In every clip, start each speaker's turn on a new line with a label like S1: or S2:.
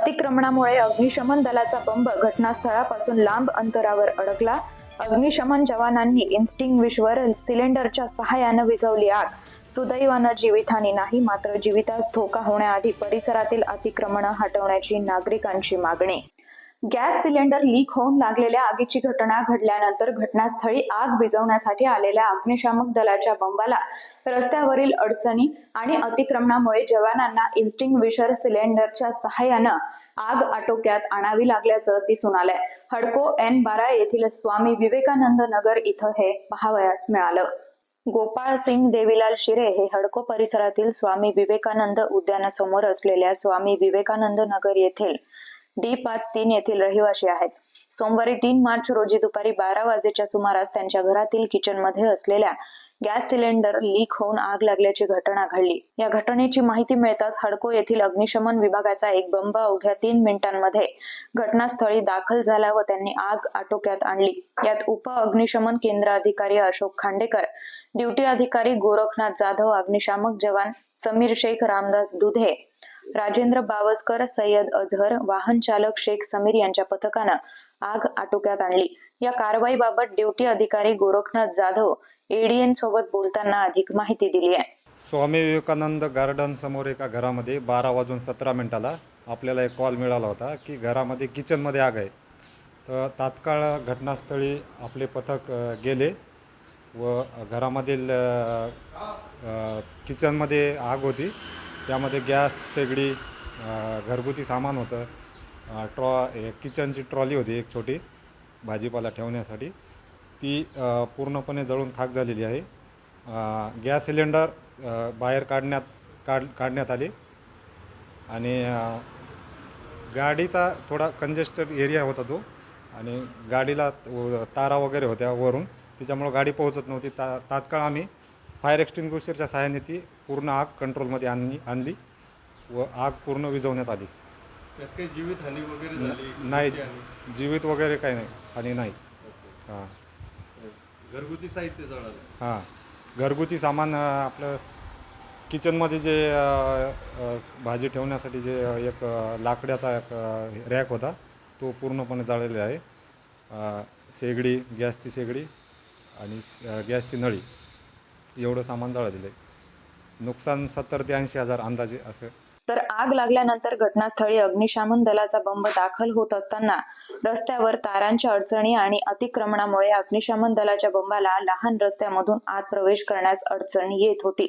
S1: अतिक्रमणामुळे अग्निशमन दलाचा बंब घटनास्थळापासून लांब अंतरावर अडकला. अग्निशमन जवानांनी इन्स्टिंग्विशवर सिलेंडरच्या सहाय्यानं विझवली आग. सुदैवानं जीवितहानी नाही मात्र जीवितास धोका होण्याआधी परिसरातील अतिक्रमणं हटवण्याची नागरिकांची मागणी. गॅस सिलेंडर लीक होऊन लागलेल्या आगीची घटना घडल्यानंतर घटनास्थळी आग विझवण्यासाठी आलेल्या अग्निशामक दलाच्या बंबाला रस्त्यावरील अडचणी आणि अतिक्रमणामुळे जवानांना इन्स्टिंग्विशर सिलेंडरच्या सहाय्यानं आग आटोक्यात आणावी लागल्याचं दिसून आलंय. हडको एन बारा येथील स्वामी विवेकानंद नगर इथं हे पाहावयास मिळालं. गोपाळ सिंग देवीलाल शिरे हे हडको परिसरातील स्वामी विवेकानंद उद्यानासमोर असलेल्या स्वामी विवेकानंद नगर येथील डी पाच तीन येथील रहिवासी आहेत. सोमवारी तीन मार्च रोजी दुपारी बारा वाजेच्या सुमारास त्यांच्या घरातील किचनमध्ये असलेल्या गॅस सिलेंडर लीक होऊन आग लागल्याची घटना घडली. या घटनेची माहिती मिळताच हडको येथील अग्निशमन विभागाचा एक बंब अवघ्या तीन मिनिटांमध्ये घटनास्थळी दाखल झाला व त्यांनी आग आटोक्यात आणली. यात उप अग्निशमन केंद्र अधिकारी अशोक खांडेकर ड्युटी अधिकारी गोरखनाथ जाधव अग्निशामक जवान समीर शेख रामदास दुधे राजेंद्र बावस्कर सय्यद अझहर वाहन चालक शेख समीर यांच्या पथकानं आग आटोक्यात आणली. या कारवाईबाबत ड्युटी अधिकारी गोरखनाथ जाधव एडीएन सोबत बोलताना अधिक माहिती दिली आहे.
S2: स्वामी विवेकानंद गार्डन समोर एका घरामध्ये बारा वाजून सतरा मिनटाला आपल्याला एक कॉल मिळाला होता की घरामध्ये किचनमध्ये आग आहे. तर तात्काळ घटनास्थळी आपले पथक गेले व घरामधील किचनमध्ये आग होती. त्यामध्ये गॅस शेगडी घरगुती सामान होतं. ट्रॉ किचनची ट्रॉली होती एक छोटी भाजीपाला ठेवण्यासाठी. ती पूर्णपणे जळून खाक झालेली आहे. गॅस सिलेंडर बाहेर काढण्यात काढ काढण्यात आले. आणि गाडीचा थोडा कंजेस्टेड एरिया होता तो. आणि गाडीला तारा वगैरे होत्या वरून. त्याच्यामुळं गाडी पोहोचत नव्हती. ता तात्काळ आम्ही फायर एक्स्टिंग्विशरच्या सहाय्याने ती पूर्ण आग कंट्रोलमध्ये आणली आणली व आग पूर्ण विझवण्यात आली.
S3: त्यात काही जीवितहानी वगैरे झाली
S2: नाही? जीवित वगैरे काही नाही आणि नाही. हां.
S3: घरगुती साहित्य जळालं.
S2: हां. घरगुती सामान अ, आपलं किचनमध्ये जे अ, अ, भाजी ठेवण्यासाठी जे एक अ, लाकड्याचा एक रॅक होता तो पूर्णपणे जाळलेला आहे. अ, शेगडी गॅसची शेगडी आणि अ, गॅसची नळी. एवढं सामान जाळलेलं आहे. नुकसान सत्तर ते ऐंशी हजार अंदाजे असं.
S1: तर आग लागल्यानंतर घटनास्थळी अग्निशमन दलाचा बंब दाखल होत असताना रस्त्यावर तारांच्या अडचणी आणि अतिक्रमणामुळे अग्निशमन दलाच्या बंबाला लहान रस्त्यामधून आत प्रवेश करण्यास अडचण येत होती.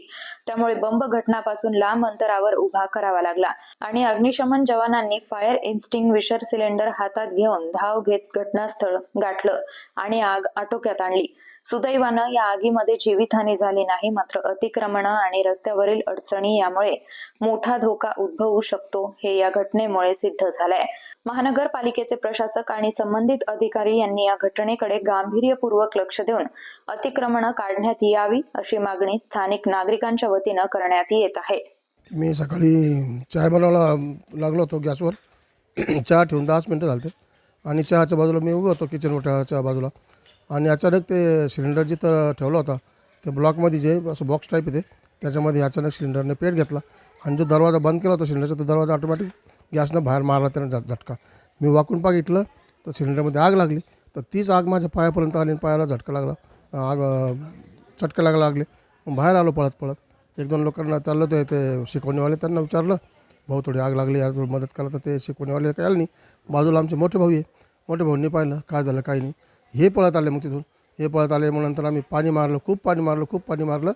S1: त्यामुळे बंब घटनापासून लांब अंतरावर उभा करावा लागला आणि अग्निशमन जवानांनी फायर इन्स्टिंग्विशर सिलेंडर हातात घेऊन धाव घेत घटनास्थळ गाठलं आणि आग आटोक्यात आणली. सुदैवानं या आगीमध्ये जीवितहानी झाली नाही मात्र अतिक्रमण आणि रस्त्यावरील अडचणी यामुळे मोठा धोका उद्भवू शकतो हे या घटनेमुळे सिद्ध झालंय. महानगरपालिकेचे प्रशासक आणि संबंधित अधिकारी यांनी या घटनेकडे गांभीर्यपूर्वक लक्ष देऊन अतिक्रमण काढण्यात यावी अशी मागणी स्थानिक नागरिकांच्या वतीनं करण्यात येत आहे.
S4: मी सकाळी चाय बनवायला लागलो होतो गॅसवर. चहा ठेवून दहाच मिनटं झालते. आणि चहाच्या बाजूला मी उभं होतो किचन चहा बाजूला. आणि अचानक ते सिलेंडर जिथं ठेवला होता ते ब्लॉकमध्ये जे असं बॉक्स टाईप येते त्याच्यामध्ये अचानक सिलेंडरने पेट घेतला. आणि जो दरवाजा बंद केला होता सिलेंडरचा तो दरवाजा ऑटोमॅटिक गॅसनं बाहेर मारला त्यानं झट झटका. मी वाकून बघितलं तर सिलेंडरमध्ये आग लागली. तर तीच आग माझ्या पायापर्यंत आली आणि पायाला झटका लागला. आग अं, चटका लागले. मग बाहेर आलो पळत पळत. एक दोन लोकांना चाललं ते ते शिकवणीवाले त्यांना विचारलं भाऊ थोडी आग लागली यार थोडी मदत करा तर ते शिकवणीवाले काही आलं नाही. बाजूला आमचे मोठे भाऊ आहे. मोठे भाऊंनी पाहिलं काय झालं काही नाही. हे पळत आले मग तिथून. हे पळत आले मग नंतर आम्ही पाणी मारलं खूप पाणी मारलं खूप पाणी मारलं.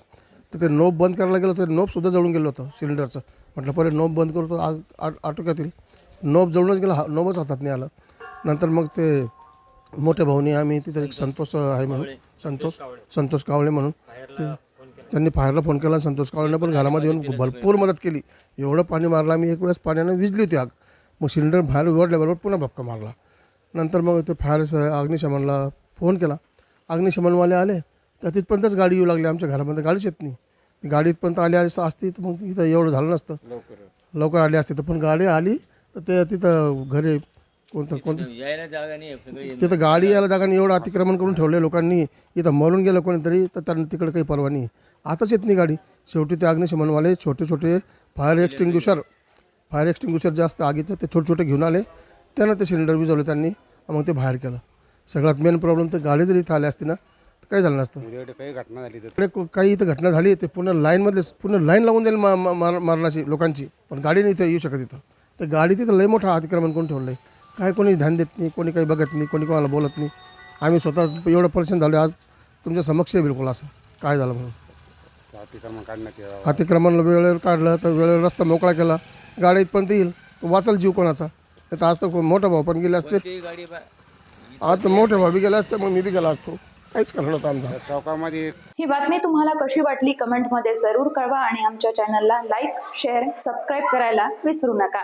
S4: तर ते नोब बंद करायला गेलो तर नोबसुद्धा जळून गेलं होतं सिलेंडरचं. म्हटलं पहिले नोब बंद करतो आग आट- आटोक्यात येईल नोब जळूनच गेला हा नोबच हातात नाही आलं. नंतर मग ते मोठ्या भाऊनी आम्ही तिथे एक संतोष आहे म्हणून संतोष संतोष कावळे म्हणून ते त्यांनी फायरला फोन केला संतोष कावळेनं पण घरामध्ये येऊन भरपूर मदत केली. एवढं पाणी मारलं आम्ही एक वेळेस पाण्यानं विजली होती आग. मग सिलेंडर बाहेर उघडल्याबरोबर पुन्हा भपका मारला. नंतर मग ते फायर स- अग्निशमनला फोन केला. अग्निशमनवाले आले. तर तिथपर्यंतच गाडी येऊ लागली. आमच्या घरामध्ये गाडीच येत नाही. ती गाडी इथपर्यंत आली आली असती तर मग इथं एवढं झालं नसतं. लवकर. आली असती. तर पण गाडी आली तर ते तिथं घरी कोणतं कोणतं? तिथं गाडी यायला जागा नाही. एवढं अतिक्रमण करून ठेवले लोकांनी. इथं मरून गेलं कोणीतरी तर त्यांना तिकडे काही परवा नाही. आताच येत नाही गाडी. शेवटी ते अग्निशमनवाले छोटे छोटे फायर एक्सटिंग्युशर फायर एक्सटिंग्विशर जास्त आगीचं ते छोटे छोटे घेऊन आले. त्यानं ते सिलेंडर विजवलं त्यांनी मग ते बाहेर केलं. सगळ्यात मेन प्रॉब्लेम तर गाडी जरी इथं आली असती ना तर काही झालं नसतं.
S5: काही घटना झाली तर.
S4: काही इथं घटना झाली ते पूर्ण लाईनमधले पूर्ण लाईन लागून जाईल मा मार मारण्याची लोकांची. पण गाडी नाही इथं येऊ शकत इथं. तर गाडी तिथं लय मोठं अतिक्रमण कोण ठेवलं आहे काय कोणी ध्यान देत नाही कोणी काही बघत नाही कोणी कोणाला बोलत नाही. आम्ही स्वतः एवढं परेशान झालो आज तुमच्या समक्ष आहे बिलकुल असं. काय झालं म्हणून.
S5: अतिक्रमण काढण्यात
S4: अतिक्रमण वेळेवर काढलं तर वेळेवर रस्ता मोकळा केला. गाडी इथपर्यंत येईल तर वाचल जीव कोणाचा. तर आज तर मोठा भाऊ पण गेले असते. आज तर मोठे भाऊ बी गेले असते मग मी बी गेला असतो. काहीच करणार नव्हतं आमचा.
S5: चौकामध्ये
S1: ही बातमी तुम्हाला कशी वाटली कमेंटमध्ये जरूर कळवा आणि आमच्या चॅनलला लाईक शेअर सबस्क्राईब करायला विसरू नका.